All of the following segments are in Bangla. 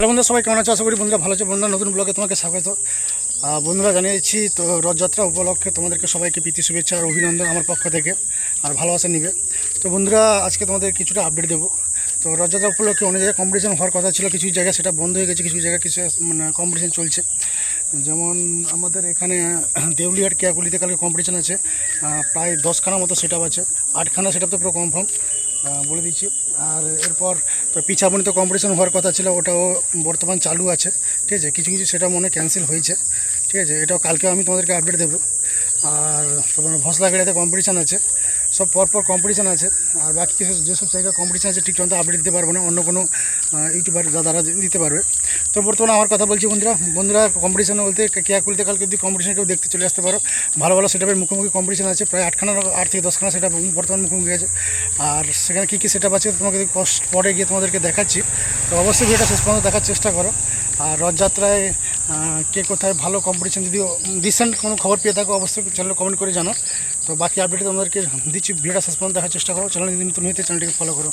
হ্যালো বন্ধুরা, সবাই কেমন আছো? আশা করি বন্ধুরা ভালো আছে। বন্ধুরা, নতুন ব্লগে তোমাকে স্বাগত। বন্ধুরা জানিয়েছি, তো রথযাত্রা উপলক্ষে তোমাদেরকে সবাইকে প্রীতি, শুভেচ্ছা আর অভিনন্দন আমার পক্ষ থেকে আর ভালোবাসা নিবে। তো বন্ধুরা, আজকে তোমাদের কিছুটা আপডেট দেবো। তো রথযাত্রা উপলক্ষে অনেক জায়গায় কম্পিটিশন হওয়ার কথা ছিল, কিছু জায়গায় সেটা বন্ধ হয়ে গেছে, কিছু জায়গায় কিছু মানে কম্পিটিশন চলছে। যেমন আমাদের এখানে দেউলিহাট কেয়াকুলিতে কালকে কম্পিটিশন আছে। প্রায় দশখানা মতো সেট আছে। আটখানা সেট তো পুরো কনফার্ম বলে দিচ্ছি। আর এরপর তো পিছাবনিতে কম্পিটিশন হওয়ার কথা ছিল, ওটাও বর্তমান চালু আছে, ঠিক আছে? কিছু কিছু সেটা মনে ক্যান্সেল হয়েছে, ঠিক আছে? এটাও কালকেও আমি তোমাদেরকে আপডেট দেবো। আর তোমার ভসলা বেড়াতে কম্পিটিশান আছে, সব পরপর কম্পিটিশান আছে, আর বাকি কিছু যেসব জায়গায় কম্পিটিশান আছে, ঠিক মতো আপডেট দিতে পারব না। অন্য কোনো ইউটিউবার দাদারা দিতে পারবে। তো বর্তমানে আমার কথা বলছি বন্ধুরা বন্ধুরা কম্পিটিশান বলতে কেয়া খুলতে কালকে যদি কম্পিটিশান কেউ দেখতে চলে আসতে পারো, ভালো ভালো সেটাপের মুখোমুখি কম্পিটিশান আছে, প্রায় আটখানা আট থেকে দশখানা সেটা বর্তমান মুখোমুখি আছে। আর সেখানে কী কী সেটাপ আছে তোমাকে কষ্ট পরে গিয়ে তোমাদেরকে দেখাচ্ছি, তো অবশ্যই ভিডিওটা শেষ পর্যন্ত দেখার চেষ্টা করো। আর রথযাত্রায় কে কোথায় ভালো কম্পিটিশান যদি রিসেন্ট কোনো খবর পেয়ে থাকো, অবশ্যই চ্যানেল কমেন্ট করে জানো তো বাকি আপডেট তোমাদেরকে দিচ্ছি, ভিডিওটা শেষ পর্যন্ত দেখার চেষ্টা করো। চ্যানেল যদি নতুন হইতে চ্যানেলটিকে ফলো করো।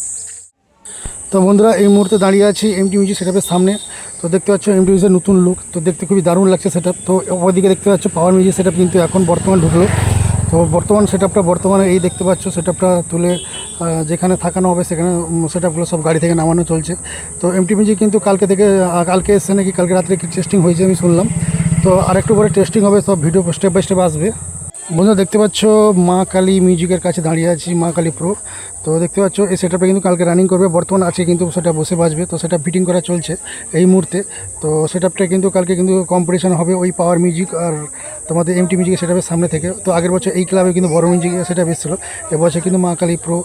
তো বন্ধুরা, এই মুহূর্তে দাঁড়িয়ে আছি এমটি মিউজিক সেটআপের সামনে। তো দেখতে পাচ্ছ এমটি মিউজিকের নতুন লুক তো দেখতে খুবই দারুণ লাগছে সেটআপ তো ওদিকে দেখতে পাচ্ছ পাওয়ার মিউজিক সেটআপ কিন্তু এখন বর্তমান ঢুকলো। তো বর্তমান সেটআপটা বর্তমানে এই দেখতে পাচ্ছ সেটআপটা তুলে যেখানে থাকানো হবে সেখানে সেটআপগুলো সব গাড়ি থেকে নামানো চলছে। তো এমটি মিউজিক কিন্তু কালকে থেকে কালকে এসছে নাকি, কালকে রাত্রে কি টেস্টিং হয়েছে আমি শুনলাম। তো আরেকটু পরে টেস্টিং হবে, সব ভিডিও স্টেপ বাই স্টেপ আসবে। বন্ধুরা দেখতে পাচ্ছ, মা কালী মিউজিকের কাছে দাঁড়িয়ে আছি, মা কালী প্রো তো দেখতে পাচ্ছ, এই সেটআপটা কিন্তু কালকে রানিং করবে, বর্তমান আছে কিন্তু সেটা বসে বাজবে, তো সেটা ফিটিং করা চলছে এই মুহূর্তে। তো সেটআপটা কিন্তু কালকে কিন্তু কম্পিটিশন হবে ওই পাওয়ার মিউজিক আর তোমাদের এমটি মিউজিকের সেটআপের সামনে থেকে। তো আগের বছর এই ক্লাবে কিন্তু বড় মিউজিক সেটা এসেছিল, এবছর কিন্তু মা কালী প্রো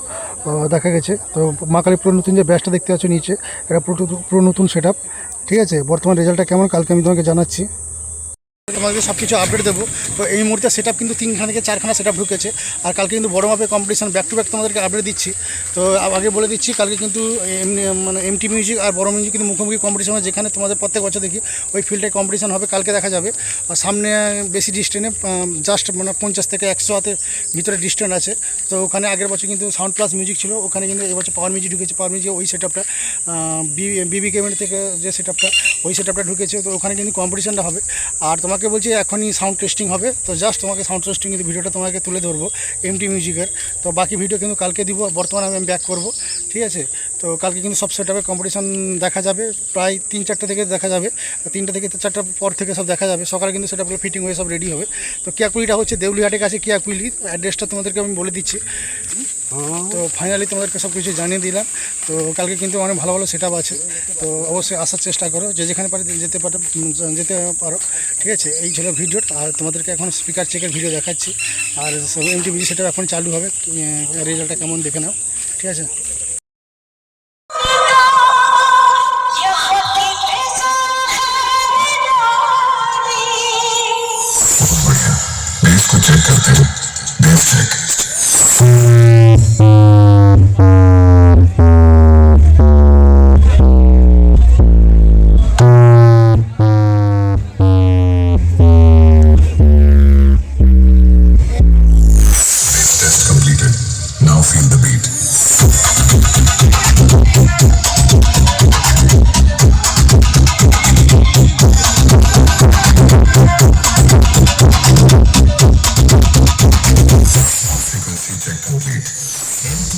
দেখা গেছে। তো মা কালী প্রো নতুন যে ব্যাচটা দেখতে পাচ্ছ নিচে, এটা পুরো পুরো নতুন সেটআপ ঠিক আছে, বর্তমান রেজাল্টটা কেমন, কালকে আমি তোমাকে জানাচ্ছি। তোমাদেরকে সব কিছু আপডেট দেবো। তো এই মুহূর্তে সেট কিন্তু তিনখানা থেকে চারখানা সেট ঢুকেছে। আর কালকে কিন্তু বড় মাপের কম্পিটিশন ব্যাক টু ব্যাক তোমাদেরকে আপডেট দিচ্ছি। তো আগে বলে দিচ্ছি, কালকে কিন্তু মানে এমটি মিউজিক আর বড় মিউজিক কিন্তু মুখোমুখি কম্পিটিশন হয়। যেখানে তোমাদের প্রত্যেক বছর দেখি, ওই ফিল্ডে কম্পিটিশান হবে, কালকে দেখা যাবে। আর সামনে বেশি ডিস্টেন্সে জাস্ট মানে পঞ্চাশ থেকে একশো হাতের ভিতরে ডিস্টেন্স আছে। তো ওখানে আগের বছর কিন্তু সাউন্ড প্লাস মিউজিক ছিল, ওখানে কিন্তু এবছর পাওয়ার মিউজিক ঢুকেছে। পাওয়ার মিউজিক ওই সেট আপটা বিবি কেমেন্ট থেকে যে সেট আপটা ওই সেট আপটা ঢুকেছে, তো ওখানে কিন্তু কম্পিটিশানটা হবে। আর তোমাকে বলছি এখনই সাউন্ড টেস্টিং হবে, তো জাস্ট তোমাকে সাউন্ড টেস্টিং কিন্তু ভিডিওটা তোমাকে তুলে ধরবো এমটি মিউজিকের তো বাকি ভিডিও কিন্তু কালকে দিব, বর্তমানে আমি ব্যাক করব, ঠিক আছে? তো কালকে কিন্তু সব সেট আপে কম্পিটিশন দেখা যাবে, প্রায় তিন চারটে থেকে দেখা যাবে, তিনটা থেকে চারটার পর থেকে সব দেখা যাবে, সকালে কিন্তু সেটা ফিটিং হয়ে সব রেডি হবে। তো কিয়াকুলিটা হচ্ছে দেউলিহাটের কাছে কিয়াকুলি অ্যাড্রেসটা তোমাদেরকে আমি বলে দিচ্ছি। তো ফাইনালি তোমাদেরকে সব কিছু জানিয়ে দিলাম তো কালকে কিন্তু অনেক ভালো ভালো সেট আছে তো অবশ্যই আসার চেষ্টা করো যে যেখানে পারে যেতে পারো উম, যেতে পারো ঠিক আছে এই ছিল ভিডিও আর তোমাদেরকে এখন স্পিকার চেকের ভিডিও দেখাচ্ছি আর এমটি বিজি সেটা এখন চালু হবে রেজাল্টটা কেমন দেখে নাও ঠিক আছে बेस को चेक करते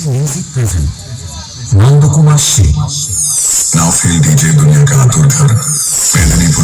music present Nandkumar Singh Now feel DJ दुनिया का आतुर घर मेदिनीपुर